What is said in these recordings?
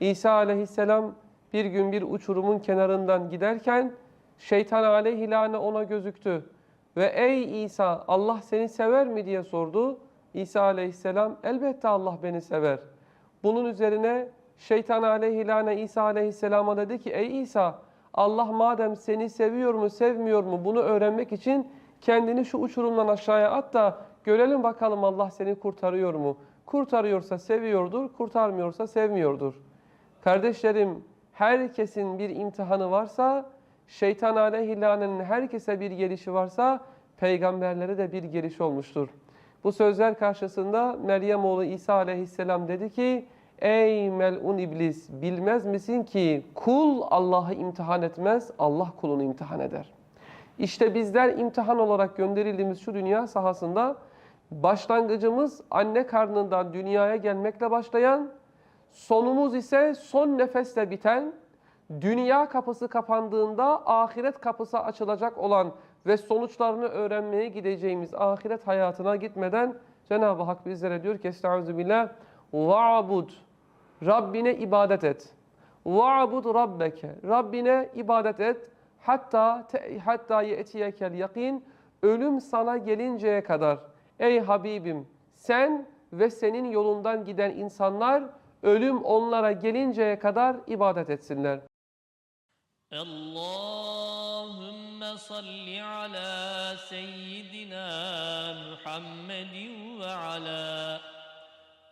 İsa aleyhisselam bir gün bir uçurumun kenarından giderken şeytan aleyhilâne ona gözüktü. Ve ey İsa Allah seni sever mi diye sordu. İsa aleyhisselam elbette Allah beni sever. Bunun üzerine şeytan aleyhilâne İsa aleyhisselama dedi ki ey İsa Allah madem seni seviyor mu sevmiyor mu bunu öğrenmek için kendini şu uçurumdan aşağıya at da görelim bakalım Allah seni kurtarıyor mu? Kurtarıyorsa seviyordur, kurtarmıyorsa sevmiyordur. Kardeşlerim herkesin bir imtihanı varsa şeytan aleyhillanenin herkese bir gelişi varsa peygamberlere de bir geliş olmuştur. Bu sözler karşısında Meryem oğlu İsa aleyhisselam dedi ki Ey melun iblis bilmez misin ki kul Allah'ı imtihan etmez Allah kulunu imtihan eder. İşte bizler imtihan olarak gönderildiğimiz şu dünya sahasında başlangıcımız anne karnından dünyaya gelmekle başlayan, Solumuz ise son nefesle biten, dünya kapısı kapandığında ahiret kapısı açılacak olan ve sonuçlarını öğrenmeye gideceğimiz ahiret hayatına gitmeden Cenab-ı Hak bizlere diyor ki Estaizu billah Va'bud Rabbine ibadet et. Va'bud rabbeke Rabbine ibadet et. Hatta te, hatta yetiyekel yakin ölüm sana gelinceye kadar ey Habibim sen ve senin yolundan giden insanlar ölüm onlara gelinceye kadar ibadet etsinler. Allahümme salli ala seyyidina Muhammedin ve ala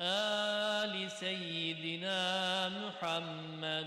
ali seyyidina Muhammed.